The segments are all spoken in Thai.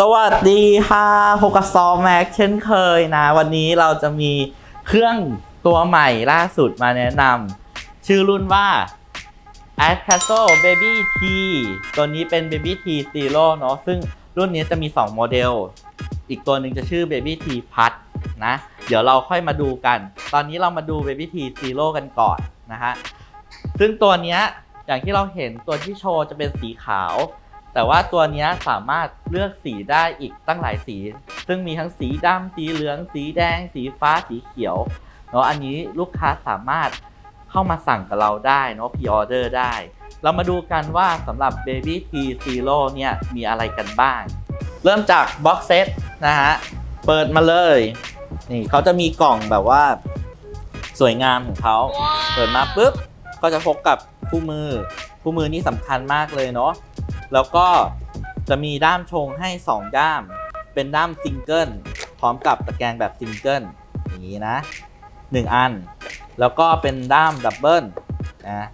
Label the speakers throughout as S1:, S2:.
S1: สวัสดีค่ะโฮกัสซอแม็กเช่นเคยนะ วันนี้เราจะมีเครื่องตัวใหม่ล่าสุดมาแนะนำชื่อรุ่นว่า a d c a s o Baby T ตัวนี้เป็น Baby T Zero เนอะซึ่งรุ่นนี้จะมี 2 โมเดล อีกตัวหนึ่งจะชื่อ Baby T Plus นะ เดี๋ยวเราค่อยมาดูกัน ตอนนี้เรามาดู Baby T Zero กันก่อนนะฮะซึ่งตัวนี้อย่างที่เราเห็นตัวที่โชว์จะเป็นสีขาว แต่ว่าตัวเนี้ยสามารถเลือกสีได้อีกตั้งหลายสี ซึ่งมีทั้งสีดำสีเหลือง สีแดง สีฟ้าสีเขียวเนาะอันนี้ลูกค้าสามารถเข้ามาสั่งกับเราได้เนาะพ r ออเดอร์ได้ เรามาดูกันว่าสำหรับ Baby T Zero เนี่ยมีอะไรกันบ้าง เริ่มจากบ็อกเซตนะฮะ เปิดมาเลย นี่เขาจะมีกล่องแบบว่าสวยงามของเขา เปิดมาปุ๊บ ก็จะพบกับคู่มือ คู่มือนี่สำคัญมากเลยเนาะ แล้วก็จะมีด้ามชงให้ 2 ด้าม เป็นด้ามซิงเกิลพร้อมกับตะแกรงแบบซิงเกิลอย่างนี้นะ 1 อัน แล้วก็เป็นด้ามดับเบิลนะ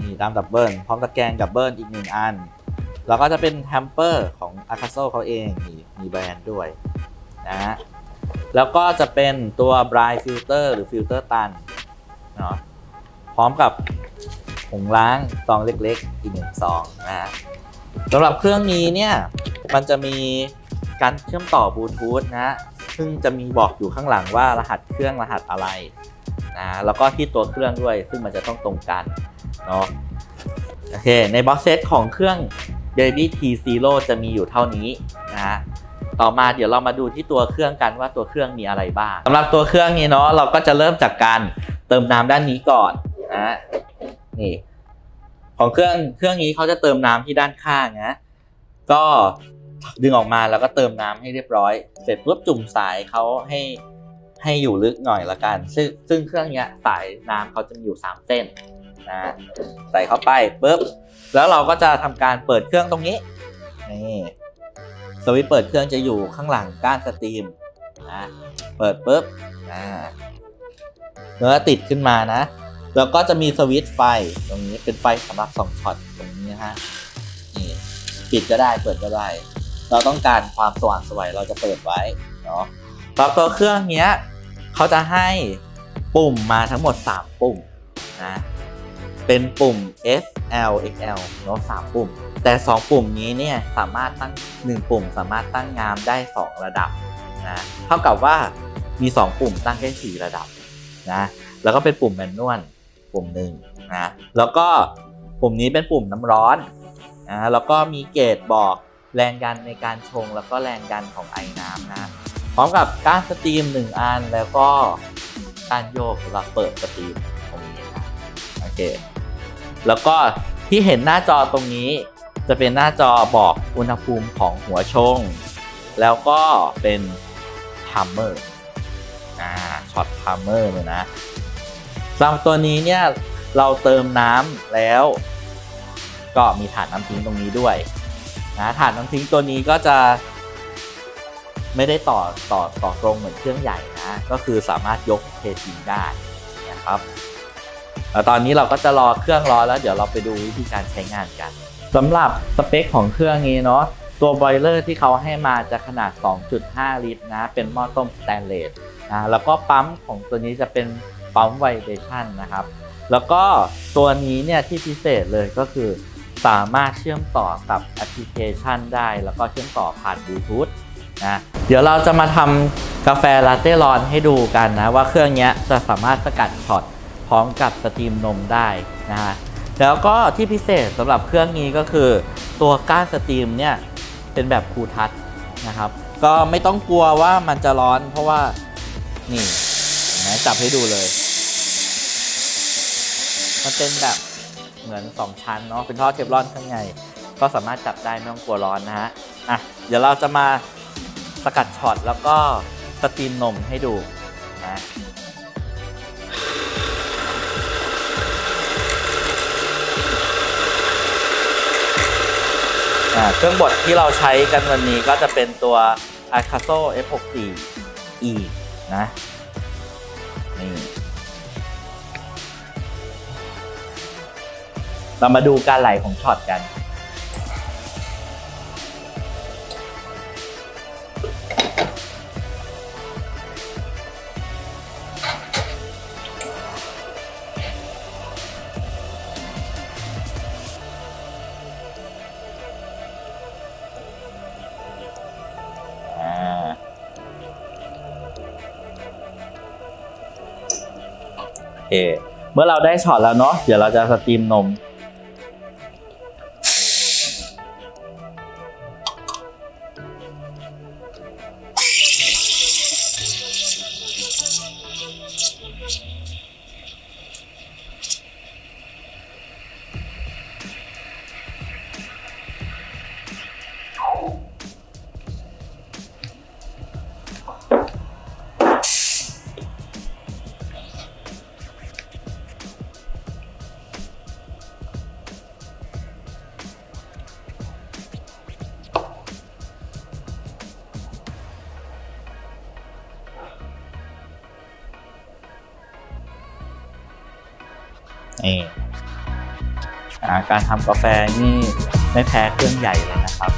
S1: นี่ด้ามดับเบิลพร้อมตะแกรงดับเบิลอีก 1 อัน แล้วก็จะเป็นแทมเปอร์ของ a า a s o เขาเองนี่มีแบรนด์ด้วยนะฮะแล้วก็จะเป็นตัว Bright Filter หรือฟิลเตอร์ตันเนาะพร้อมกับผงล้างซองเล็กๆ อีกหนึ่งซองนะฮะ สำหรับเครื่องนี้เนี่ยมันจะมีการเชื่อมต่อบลูทูธนะ ซึ่งจะมีบอกอยู่ข้างหลังว่ารหัสเครื่องรหัสอะไรนะแล้วก็ที่ตัวเครื่องด้วย ซึ่งมันจะต้องตรงกันเนาะโอเค ในบ็อกเซตของเครื่อง Baby T Zero จะมีอยู่เท่านี้นะฮะต่อมาเดี๋ยวเรามาดูที่ตัวเครื่องกันว่าตัวเครื่องมีอะไรบ้างสำหรับตัวเครื่องนี้เนาะเราก็จะเริ่มจากการเติมน้ำด้านนี้ก่อนนะนี่ ของเครื่องเครื่องนี้เขาจะเติมน้ำที่ด้านข้างนะ ก็ดึงออกมาแล้วก็เติมน้ำให้เรียบร้อย เสร็จปุ๊บจุ่มสายเขาให้ให้อยู่ลึกหน่อยละกัน ซึ่งซึ่งเครื่องเนี้ยสายน้ำเขาจะมีอยู่ 3 เส้นนะใส่เข้าไปปุ๊บแล้วเราก็จะทำการเปิดเครื่องตรงนี้นี่สวิตช์เปิดเครื่องจะอยู่ข้างหลังก้านสตรีมนะเปิดปุ๊บอ่าเนื้อติดขึ้นมานะ แล้วก็จะมีสวิตช์ไฟตรงนี้เป็นไฟสำหรับส่องช็อตตรงนี้นะฮะนี่ปิดก็ได้เปิดก็ได้ เราต้องการความสว่างสวยเราจะเปิดไว้เนาะแล้วตัวเครื่องเนี้ยเขาจะให้ปุ่มมาทั้งหมด 3 ปุ่มนะเป็นปุ่ม S L X L เนาะ3ปุ่ม แต่ 2 ปุ่มนี้เนี่ยสามารถตั้ง 1 ปุ่มสามารถตั้งงามได้ 2 ระดับนะเท่ากับว่ามี 2 ปุ่มตั้งได้4ระดับนะแล้วก็เป็นปุ่มแมนนวล ปุ่มหนึ่งนะแล้วก็ปุ่มนี้เป็นปุ่มน้ำร้อนนะแล้วก็มีเกจบอกแรงดันในการชงแล้วก็แรงดันของไอ้น้ำนะพร้อมกับกานสตรีมหนึ่งอันแล้วก็กานโยกสำหรับเปิดสตรีมตรงนี้นะโอเคแล้วก็ที่เห็นหน้าจอตรงนี้จะเป็นหน้าจอบอกอุณหภูมิของหัวชง แล้วก็เป็นทัมเมอร์อ่าช็อตทัมเมอร์เลยนะ สำหรับตัวนี้เนี่ยเราเติมน้ำแล้ว ก็มีฐานน้ำทิ้งตรงนี้ด้วยนะฐานน้ำทิ้งตัวนี้ก็จะไม่ได้ต่อต่อต่อตรงเหมือนเครื่องใหญ่นะ ก็คือสามารถยกเททิ้งได้นะครับตอนนี้เราก็จะรอเครื่องร้อนแล้วเดี๋ยวเราไปดูวิธีการใช้งานกันสำหรับสเปคของเครื่องนี้เนาะตัวบอยเลอร์ที่เขาให้มาจะขนาด 2.5 ลิตรนะ เป็นหม้อต้มสแตนเลสนะแล้วก็ปั๊มของตัวนี้จะเป็น ปั๊มไวเบชั่นนะครับ แล้วก็ตัวนี้เนี่ยที่พิเศษเลยก็คือ สามารถเชื่อมต่อกับแอปพลิเคชันได้ แล้วก็เชื่อมต่อผ่านบลูทูธนะเดี๋ยวเราจะมาทำกาแฟลาเต้ร้อนให้ดูกันนะ ว่าเครื่องนี้จะสามารถสกัดช็อตพร้อมกับสตรีมนมได้นะฮะแล้วก็ที่พิเศษสำหรับเครื่องนี้ก็คือ ตัวก้านสตรีมเนี่ยเป็นแบบคูทัชนะครับ ก็ไม่ต้องกลัวว่ามันจะร้อนเพราะว่านี่นไหมจับให้ดูเลย มันเป็นแบบเหมือน 2 ชั้นเนาะเป็นท่อเทฟลอนข้างในก็สามารถจับได้ไม่ต้องกลัวร้อนนะฮะอะเดี๋ยวเราจะมาสกัดช็อตแล้วก็สตรีมนมให้ดูนะเครื่องบดที่เราใช้กันวันนี้ก็จะเป็นตัว a c a s o F64E นะ นี่ เรามาดูการไหลของช็อตกัน เมื่อเราได้ช็อตแล้วเนาะ เดี๋ยวเราจะสตรีมนม นี่การทำกาแฟนี่ไม่แพ้เครื่องใหญ่เลยนะครับ